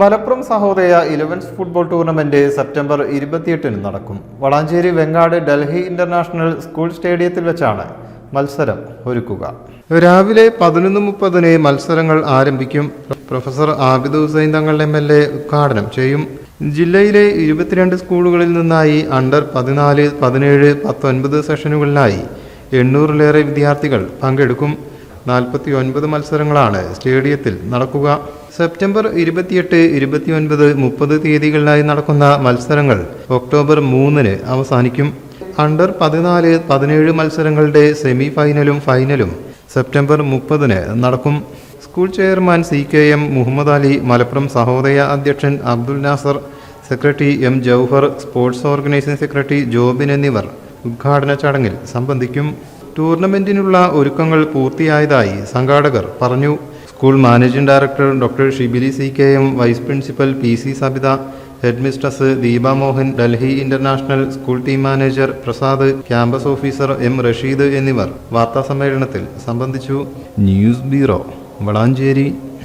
Malappuram Sahodaya elevens football tournament September ഇരുപത്തിയെട്ടിന് നടക്കും. Valanchery Vengad Delhi international school സ്റ്റേഡിയത്തിൽ വെച്ചാണ് മത്സരം ഒരുക്കുക. രാവിലെ പതിനൊന്ന് മുപ്പതിന് മത്സരങ്ങൾ ആരംഭിക്കും. Professor Abid Hussain Thangal M L A ഉദ്ഘാടനം ചെയ്യും. ജില്ലയിലെ ഇരുപത്തിരണ്ട് സ്കൂളുകളിൽ നിന്നായി അണ്ടർ പതിനാല് പതിനേഴ് പത്തൊൻപത് സെഷനുകളിലായി എണ്ണൂറിലേറെ വിദ്യാർത്ഥികൾ പങ്കെടുക്കും. നാൽപ്പത്തി ഒൻപത് മത്സരങ്ങളാണ് സ്റ്റേഡിയത്തിൽ നടക്കുക. സെപ്റ്റംബർ ഇരുപത്തിയെട്ട് ഇരുപത്തിയൊൻപത് മുപ്പത് തീയതികളിലായി നടക്കുന്ന മത്സരങ്ങൾ ഒക്ടോബർ മൂന്നിന് അവസാനിക്കും. അണ്ടർ പതിനാല് പതിനേഴ് മത്സരങ്ങളുടെ സെമി ഫൈനലും ഫൈനലും സെപ്റ്റംബർ മുപ്പതിന് നടക്കും. School chairman C K M Muhammad Ali Malappuram Sahodaya അധ്യക്ഷൻ Abdul Nasar secretary M Jouhar sports organisation secretary Jobin എന്നിവർ ഉദ്ഘാടന ചടങ്ങിൽ സംബന്ധിക്കും. ടൂർണമെന്റിനുള്ള ഒരുക്കങ്ങൾ പൂർത്തിയായതായി സംഘാടകർ പറഞ്ഞു. School managing director doctor Shibili C K M vice principal P C Sabitha head mistress Deepa Mohan Delhi international school team manager Prasad campus officer M Rasheed എന്നിവർ വാർത്താസമ്മേളനത്തിൽ സംബന്ധിച്ചു. News bureau Valanchery.